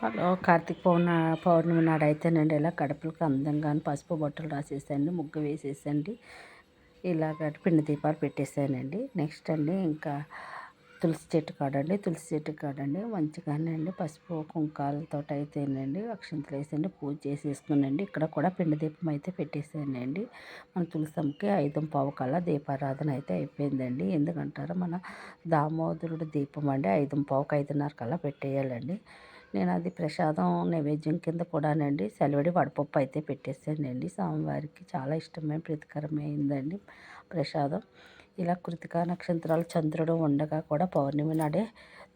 Hello Karthika పౌర్ణ పౌర్ణమి నాడు అయితేనండి ఇలా గడపలకి అందంగా పసుపు బొట్టలు రాసేసండి ముగ్గు వేసేసండి ఇలాగ పిండి దీపాలు పెట్టేసానండి నెక్స్ట్ అండి ఇంకా తులసి చెట్టు కాడండి తులసి చెట్టు కాడండి మంచిగానే అండి పసుపు కుంకాలతో అయితేనండి అక్షంతలు వేసండి పూజ చేసేసుకునండి. ఇక్కడ కూడా పిండి దీపం అయితే పెట్టేసానండి మన తులసమ్మకి ఐదు పావు కల్లా దీపారాధన అయితే అయిపోయిందండి. ఎందుకంటారు మన దామోదరుడు దీపం అండి ఐదు పావుకి ఐదున్నర కల్లా పెట్టేయాలండి. నేను అది ప్రసాదం నైవేద్యం కింద కూడానండి సెలవుడి వడపప్పు అయితే పెట్టేసానండి స్వామివారికి చాలా ఇష్టమైన ప్రీతికరమైందండి ప్రసాదం. ఇలా కృతిక నక్షత్రాలు చంద్రుడు ఉండగా కూడా పౌర్ణమి నాడే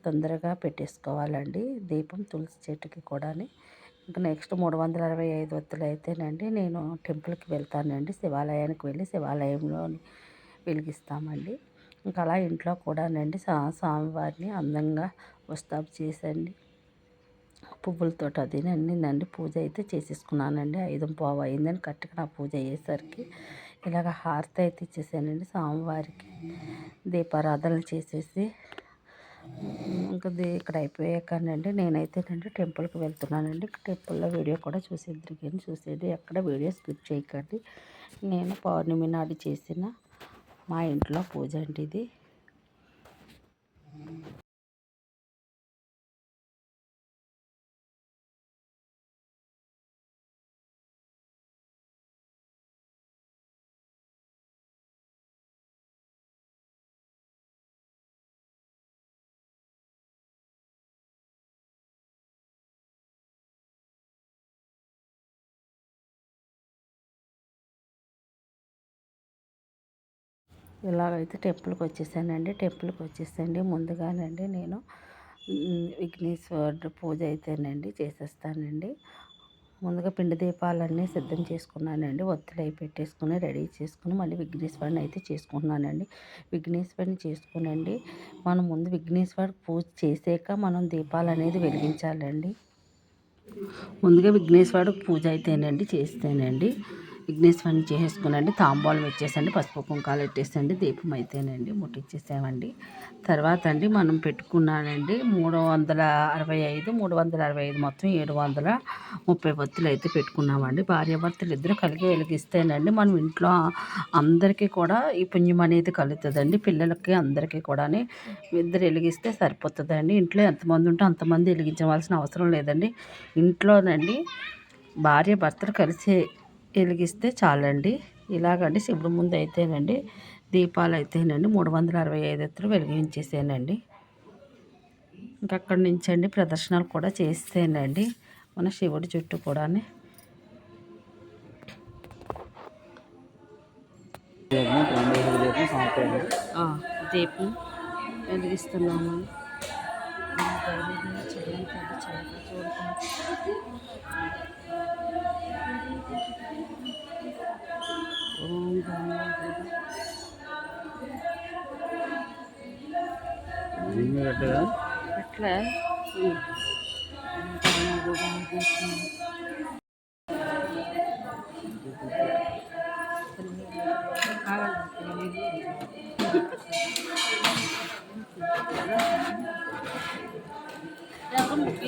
తొందరగా పెట్టేసుకోవాలండి. దీపం తులసి చెట్టుకి కూడా ఇంకా నెక్స్ట్ మూడు వందల అరవై ఐదు వత్తులు అయితేనండి నేను టెంపుల్కి వెళ్తానండి. శివాలయానికి వెళ్ళి శివాలయంలో వెలిగిస్తామండి. ఇంకా అలా ఇంట్లో కూడానండి స్వామివారిని అందంగా వస్తాపు చేసండి. పువ్వులతో అది నండి పూజ అయితే చేసేసుకున్నానండి. ఐదు పావు అయిందని కరెక్ట్గా నా పూజ అయ్యేసరికి ఇలాగ హారతి అయితే ఇచ్చేసానండి స్వామివారికి. దీపారాధన చేసేసి ఇంకా ఇక్కడ అయిపోయాకనండి. నేనైతేనండి టెంపుల్కి వెళ్తున్నానండి. టెంపుల్లో వీడియో కూడా చూసేద్దరు కానీ చూసేది. ఎక్కడ వీడియో స్కిప్ చేయకండి. నేను పౌర్ణమి నాడు చేసిన మా ఇంట్లో పూజ అండి ఇది. ఇలాగైతే టెంపుల్కి వచ్చేసానండి టెంపుల్కి వచ్చేసండి ముందుగానండి నేను విఘ్నేశ్వరుడు పూజ అయితేనండి చేసేస్తానండి. ముందుగా పిండి దీపాలన్నీ సిద్ధం చేసుకున్నానండి. ఒత్తిడి అయి పెట్టేసుకుని రెడీ చేసుకుని మళ్ళీ విఘ్నేశ్వరుని అయితే చేసుకుంటున్నానండి. విఘ్నేశ్వరిని చేసుకునండి. మనం ముందు విఘ్నేశ్వరుడు పూజ చేసాక మనం దీపాలు అనేది వెలిగించాలండి. ముందుగా విఘ్నేశ్వరుడు పూజ అయితేనండి చేస్తేనండి. విఘ్నేశ్వరిని చేసేసుకునండి తాంబాలం ఇచ్చేసండి పసుపు కుంకాలు పెట్టేసండి దీపం అయితేనండి ముట్టించేసామండి తర్వాత అండి మనం పెట్టుకున్నానండి మూడు వందల అరవై ఐదు మూడు వందల అరవై ఐదు మొత్తం ఏడు వందల ముప్పై బొత్తులు అయితే పెట్టుకున్నామండి. భార్యాభర్తలు ఇద్దరు కలిగి వెలిగిస్తేనండి మనం ఇంట్లో అందరికీ కూడా ఈ పుణ్యం అనేది కలుగుతుందండి. పిల్లలకి అందరికీ కూడా ఇద్దరు వెలిగిస్తే సరిపోతుందండి. ఇంట్లో ఎంతమంది ఉంటే అంతమంది వెలిగించవలసిన అవసరం లేదండి. ఇంట్లోనండి భార్య భర్తలు కలిసి వెలిగిస్తే చాలండి. ఇలాగండి శివుడు ముందు అయితేనండి దీపాలు అయితేనండి మూడు వందల అరవై ఐదు ఎత్తులు వెలిగించేసానండి. ఇంకా అక్కడి నుంచి అండి ప్రదర్శనలు కూడా చేస్తేనండి మన శివుడి చుట్టూ కూడా దీపం వెలిగిస్తున్నాము అట్లా Jangan bukti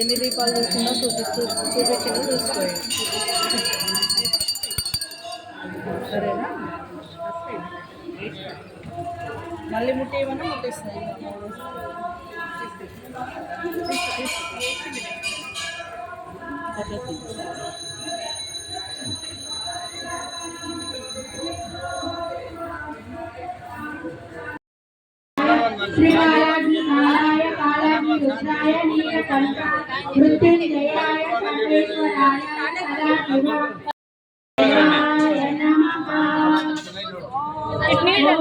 ఎన్ని దీపాలు చూసినా చూపించు చూపించడం చూసుకోండి సరేనా మళ్ళీ ముట్టి ఏమన్నా ముట్టిస్తాయి శ్రీ రుద్రాయ నీలకంఠ మృత్యుంజయాయ సర్వేశ్వరాయ సదాశివాయ నమః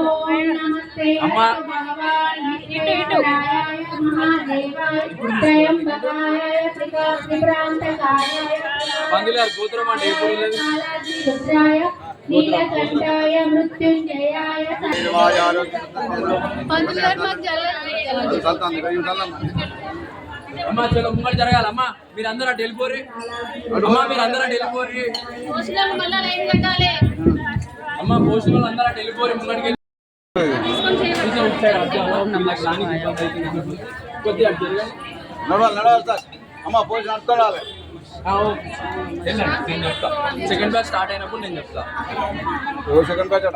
ఓం నమస్తే. భగవాన్ రుద్రాయ నీలకంఠాయ మృత్యుంజయాయ అమ్మా చలో ముంగడు జరగాలి అమ్మా మీరు అందరూ అటు వెళ్ళిపోరి. అమ్మా మీరు అందరూ అటు వెళ్ళిపోరి అమ్మా పోషణ అందరూ అటు వెళ్ళిపోరి ముంగడికి. కొద్దిగా నడవాలి నడవాలి సార్. అమ్మ పోయి నేను చెప్తా. సెకండ్ బ్యాచ్ స్టార్ట్ అయినప్పుడు నేను చెప్తా. ఓ సెకండ్ బ్యాచ్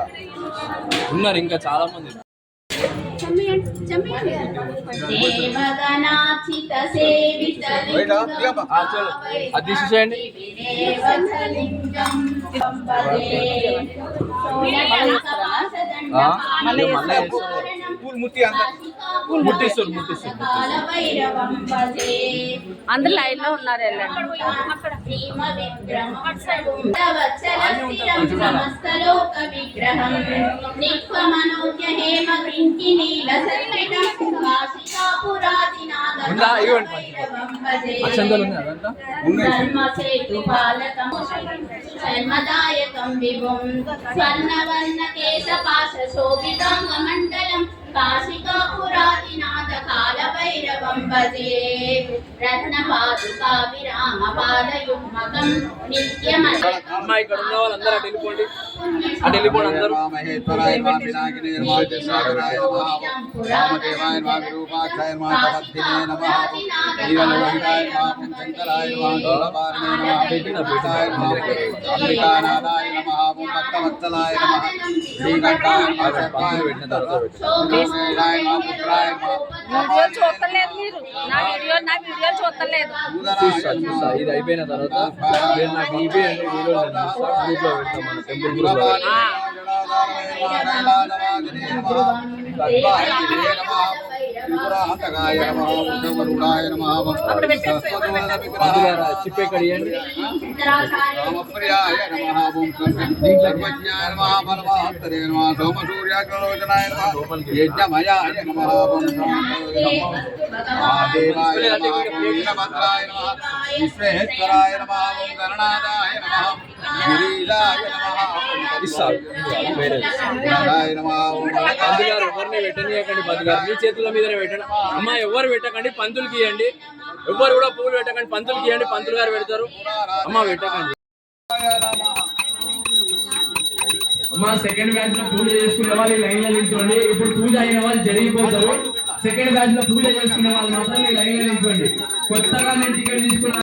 ఉన్నారు ఇంకా చాలా మంది. అది తీసేసేయండి మళ్ళీ మళ్ళీ వేస్తారు. పూలు ముట్టి అంత అందరు లైన్లో ఉన్నారు వెళ్ళండి. సమస్తలోక విగ్రహం నిత్వమనోజ్య హేమ గృంచి నీల సర్పిటం కాశికాపురాదినాథ కాలభైరవం భజే. రత్నపాదుకా విరామ పాదయుగ్మకం ఇక్కడ ఉన్న వాళ్ళందరూ వెళ్ళిపోండి. అటు వెళ్ళిపోండి అందరూ. మహేశ్వరాయ నమః పినాకినే నమః జసాగరాయ నమః రామదేవాయ నమః విరూపాక్షాయ నమః. తపద్దినే నమః నీలలోహితాయ నమః శంకరాయ నమః దూలపారణే నమః. పీఠాయ నమః అంబికానాథాయ నమః. భక్తవత్సలాయ నమః. శ్రీకంఠాయ నమః. సర్వాయ విష్ణురాయ నమః. పుత్రాయ వీడియో చూస్తలేదు మీరు. నా వీడియో నా వీడియో చూస్తలేదు. చూస్తా చూస్తా ఇది అయిపోయిన తర్వాత నాకు అంటే వీడియో గ్రూప్లో పెడతాం మన టెంపుల్ గ్రూప్లో అందులో రామప్రియాయ నమః ఓం సర్వజ్ఞాయ నమః పరమాత్మనే సోమసూర్యాగ్రలోచనాయ నమః యజ్ఞమయాయ మహాదేవాయ వీరభద్రాయ విశ్వేశ్వరాయ ఓం గణనాథాయ ఇస్తారు వేరే ఎవరిని మీ చేతుల మీదనే పెట్టండి. అమ్మ ఎవరు పెట్టకండి పంతులకి ఇవ్వండి ఎవరు కూడా పువ్వులు పెట్టకండి పంతులకి ఇవ్వండి పంతులు గారు పెడతారు. అమ్మ పెట్టకండి. అమ్మ సెకండ్ బ్యాచ్లో పూజ చేసుకునే వాళ్ళు లైన్లో నిల్చోండి. ఇప్పుడు పూజ అయిన వాళ్ళు జరిగిపోతారు. సెకండ్ బ్యాచ్లో పూజ చేసుకునే వాళ్ళు మాత్రం ఈ లైన్లో నిల్చోండి. కొత్తగా నేను టికెట్ తీసుకున్న